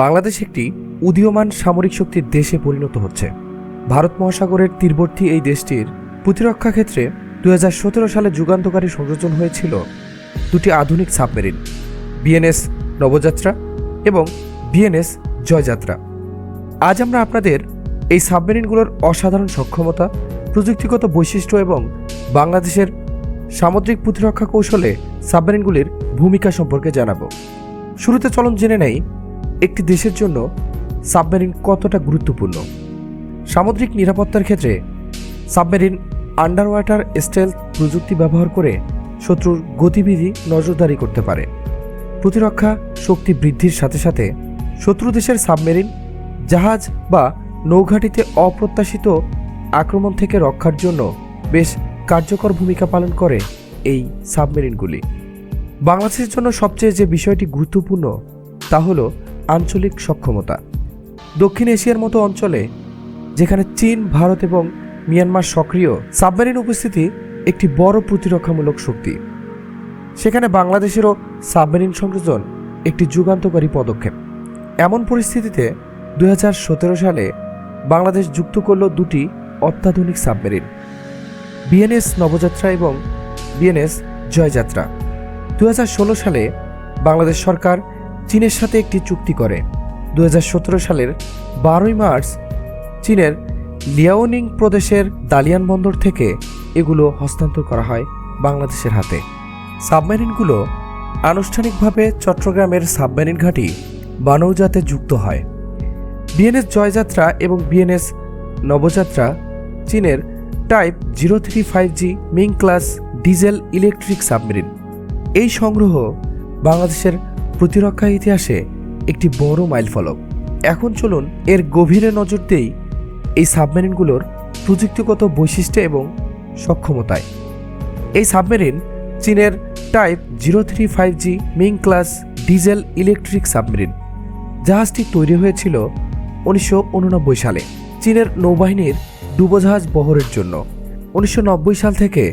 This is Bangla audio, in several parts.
বাংলাদেশ একটি উদীয়মান সামরিক শক্তির দেশে পরিণত হচ্ছে। ভারত মহাসাগরের তীরবর্তী এই দেশটির প্রতিরক্ষা ক্ষেত্রে দু হাজার সতেরো সালে যুগান্তকারী সংযোজন হয়েছিল দুটি আধুনিক সাবমেরিন, বিএনএস নবযাত্রা এবং বিএনএস জয়যাত্রা। আজ আমরা আপনাদের এই সাবমেরিনগুলোর অসাধারণ সক্ষমতা, প্রযুক্তিগত বৈশিষ্ট্য এবং বাংলাদেশের সামুদ্রিক প্রতিরক্ষা কৌশলে সাবমেরিনগুলির ভূমিকা সম্পর্কে জানাব। শুরুতে চলন জেনে নেই একটি দেশের জন্য সাবমেরিন কতটা গুরুত্বপূর্ণ? সামুদ্রিক নিরাপত্তার ক্ষেত্রে সাবমেরিন আন্ডার ওয়াটার স্টেলথ প্রযুক্তি ব্যবহার করে শত্রুর গতিবিধি নজরদারি করতে পারে। প্রতিরক্ষা শক্তি বৃদ্ধির সাথে সাথে শত্রু দেশের সাবমেরিন, জাহাজ বা নৌঘাটিতে অপ্রত্যাশিত আক্রমণ থেকে রক্ষার জন্য বেশ কার্যকর ভূমিকা পালন করে এই সাবমেরিনগুলি। বাংলাদেশের জন্য সবচেয়ে যে বিষয়টি গুরুত্বপূর্ণ তা হল আঞ্চলিক সক্ষমতা। দক্ষিণ এশিয়ার মতো অঞ্চলে, যেখানে চীন, ভারত এবং মিয়ানমার সক্রিয়, সাবমেরিন উপস্থিতি একটি বড় প্রতিরক্ষামূলক শক্তি। সেখানে বাংলাদেশেরও সাবমেরিন সংযোজন একটি যুগান্তকারী পদক্ষেপ। এমন পরিস্থিতিতে দু হাজার সতেরো সালে বাংলাদেশ যুক্ত করল দুটি অত্যাধুনিক সাবমেরিন, বিএনএস নবযাত্রা এবং বিএনএস জয়যাত্রা। দু হাজার ষোলো সালে বাংলাদেশ সরকার চীনের সাথে একটি চুক্তি করে। দু হাজার সতেরো সালের বারোই মার্চ চীনের লিয়াওনিং প্রদেশের দালিয়ান বন্দর থেকে এগুলো হস্তান্তর করা হয় বাংলাদেশের হাতে। সাবমেরিনগুলো আনুষ্ঠানিকভাবে চট্টগ্রামের সাবমেরিন ঘাঁটি বানৌজাতে যুক্ত হয়। বিএনএস জয়যাত্রা এবং বিএনএস নবযাত্রা চীনের type zero three five G Ming class diesel electric submarine. এই সংগ্রহ বাংলাদেশের প্রতিরক্ষা ইতিহাসে একটি বড় মাইলফলক। এখন চলুন এর গভীরে নজর দেই এই সাবমেরিনগুলোর প্রযুক্তিগত বৈশিষ্ট্য এবং সক্ষমতায়। এই সাবমেরিন চীনের type zero three five G Ming class diesel electric submarine. জাহাজটি তৈরি হয়েছিল উনিশশো উননব্বই সালে চীনের নৌবাহিনীর ডুবোজাহাজ বহরের জন্য। উনিশশো নব্বই সাল থেকে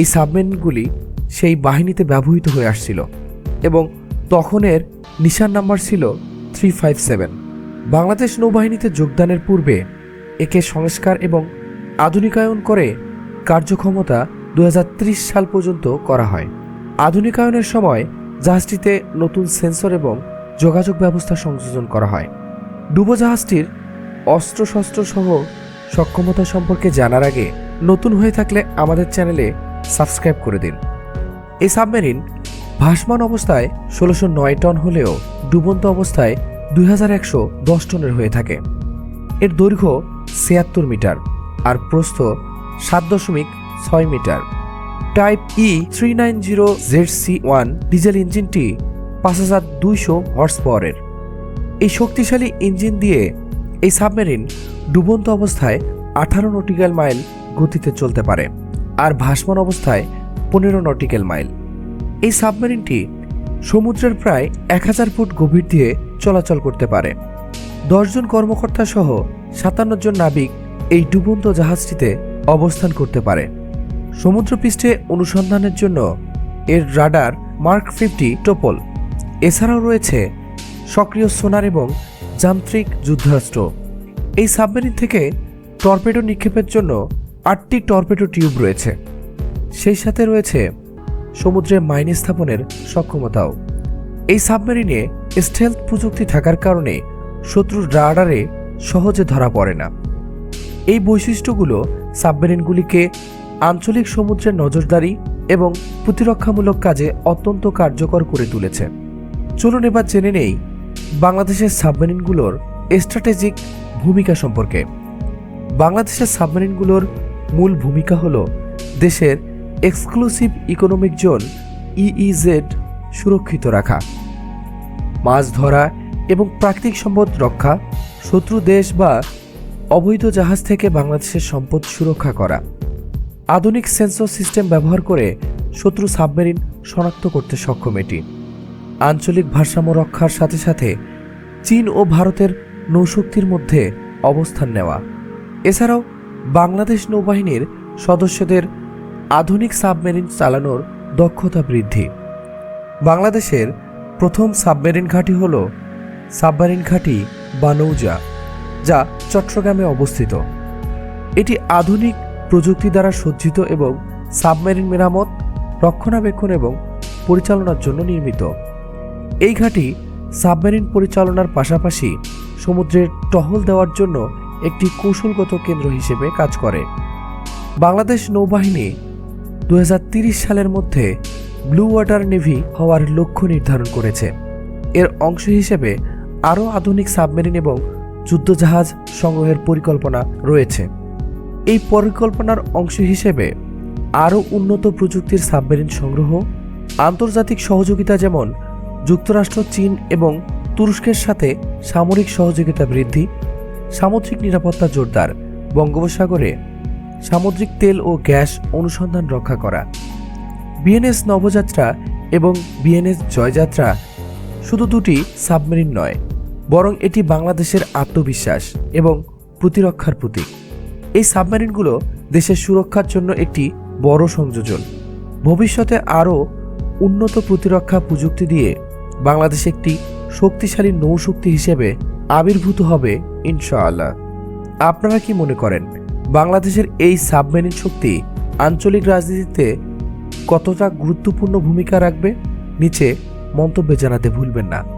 এই সাবমেরিনগুলি সেই বাহিনীতে ব্যবহৃত হয়ে আসছিল এবং তখনের নিশান নাম্বার ছিল থ্রি ফাইভ সেভেন। বাংলাদেশ নৌবাহিনীতে যোগদানের পূর্বে একে সংস্কার এবং আধুনিকায়ন করে কার্যক্ষমতা দু হাজার ত্রিশ সাল পর্যন্ত করা হয়। আধুনিকায়নের সময় জাহাজটিতে নতুন সেন্সর এবং যোগাযোগ ব্যবস্থা সংযোজন করা হয়। ডুবোজাহাজটির অস্ত্রশস্ত্র সহ সক্ষমতা সম্পর্কে জানার আগে নতুন হয়ে থাকলে আমাদের চ্যানেলে সাবস্ক্রাইব করে দিন। এই সাবমেরিন ভাসমান অবস্থায় ষোলোশো নয় টন হলেও ডুবন্ত অবস্থায় দুই হাজার একশো দশ টনের হয়ে থাকে। এর দৈর্ঘ্য ছিয়াত্তর মিটার আর প্রস্থ সাত দশমিক ছয় metre. Type E three nine zero Z C one diesel ইঞ্জিনটি পাঁচ হাজার দুইশো হর্স পাওয়ারের এই শক্তিশালী ইঞ্জিন দিয়ে এই সাবমেরিন ডুবন্ত অবস্থায় আঠারো নটিক্যাল মাইল গতিতে চলতে পারে আর ভাসমান অবস্থায় পনেরো নটিক্যাল মাইল। এই সাবমেরিনটি সমুদ্রের প্রায় এক হাজার ফুট গভীর দিয়ে চলাচল করতে পারে। দশজন কর্মকর্তা সহ সাতান্ন জন নাবিক এই ডুবন্ত জাহাজটিতে অবস্থান করতে পারে। সমুদ্রপৃষ্ঠে অনুসন্ধানের জন্য এর রাডার মার্ক ফিফটি টোপল। এছাড়াও রয়েছে সক্রিয় সোনার এবং যান্ত্রিক যুদ্ধাস্ত্র। এই সাবমেরিন থেকে টর্পেডো নিক্ষেপের জন্য আটটি টর্পেডো টিউব রয়েছে। সেই সাথে রয়েছে সমুদ্রে মাইন স্থাপনের সক্ষমতাও। এই সাবমেরিনে স্টেলথ প্রযুক্তি থাকার কারণে শত্রুর রাডারে সহজে ধরা পড়ে না। এই বৈশিষ্ট্যগুলো সাবমেরিনগুলিকে আঞ্চলিক সমুদ্রের নজরদারি এবং প্রতিরক্ষামূলক কাজে অত্যন্ত কার্যকর করে তুলেছে। চলুন এবার জেনে নেই বাংলাদেশের সাবমেরিনগুলোর স্ট্র্যাটেজিক ভূমিকা সম্পর্কে। বাংলাদেশের সাবমেরিনগুলোর মূল ভূমিকা হল দেশের এক্সক্লুসিভ ইকোনমিক জোন ইইজেড সুরক্ষিত রাখা। মাছ ধরা এবং প্রাকৃতিক সম্পদ রক্ষা, শত্রু দেশ বা অবৈধ জাহাজ থেকে বাংলাদেশের সম্পদ সুরক্ষা করা। আধুনিক সেন্সর সিস্টেম ব্যবহার করে শত্রু সাবমেরিন শনাক্ত করতে সক্ষম এটি। আঞ্চলিক ভারসাম্য রক্ষার সাথে সাথে চীন ও ভারতের নৌশক্তির মধ্যে অবস্থান নেওয়া। এছাড়াও বাংলাদেশ নৌবাহিনীর সদস্যদের আধুনিক সাবমেরিন চালানোর দক্ষতা বৃদ্ধি। বাংলাদেশের প্রথম সাবমেরিন ঘাঁটি হল সাবমেরিন ঘাঁটি বানৌজা যা চট্টগ্রামে অবস্থিত। এটি আধুনিক প্রযুক্তি দ্বারা সজ্জিত এবং সাবমেরিন মেরামত, রক্ষণাবেক্ষণ এবং পরিচালনার জন্য নির্মিত। এই ঘাঁটি সাবমেরিন পরিচালনার পাশাপাশি সমুদ্রের টহল দেওয়ার জন্য একটি কৌশলগত কেন্দ্র হিসেবে কাজ করে। বাংলাদেশ নৌবাহিনী দু সালের মধ্যে ব্লু ওয়াটার নেভি হওয়ার লক্ষ্য নির্ধারণ করেছে। এর অংশ হিসেবে আরও আধুনিক সাবমেরিন এবং যুদ্ধজাহাজ সংগ্রহের পরিকল্পনা রয়েছে। এই পরিকল্পনার অংশ হিসেবে আরও উন্নত প্রযুক্তির সাবমেরিন সংগ্রহ, আন্তর্জাতিক সহযোগিতা যেমন যুক্তরাষ্ট্র, চীন এবং তুরস্কের সাথে সামরিক সহযোগিতা বৃদ্ধি, সামুদ্রিক নিরাপত্তা জোরদার, বঙ্গোপসাগরে সামুদ্রিক তেল ও গ্যাস অনুসন্ধান রক্ষা করা। বিএনএস নবযাত্রা এবং বিএনএস জয়যাত্রা শুধু দুটি সাবমেরিন নয়, বরং এটি বাংলাদেশের আত্মবিশ্বাস এবং প্রতিরক্ষার প্রতীক। এই সাবমেরিনগুলো দেশের সুরক্ষার জন্য একটি বড় সংযোজন। ভবিষ্যতে আরও উন্নত প্রতিরক্ষা প্রযুক্তি দিয়ে বাংলাদেশ একটি শক্তিশালী নৌশক্তি হিসেবে আবির্ভূত হবে, ইনশাআল্লাহ। আপনারা কি মনে করেন? বাংলাদেশের এই সাবমেরিন শক্তি আঞ্চলিক রাজনীতিতে কতটা গুরুত্বপূর্ণ ভূমিকা রাখবে, নিচে মন্তব্যে জানাতে ভুলবেন না।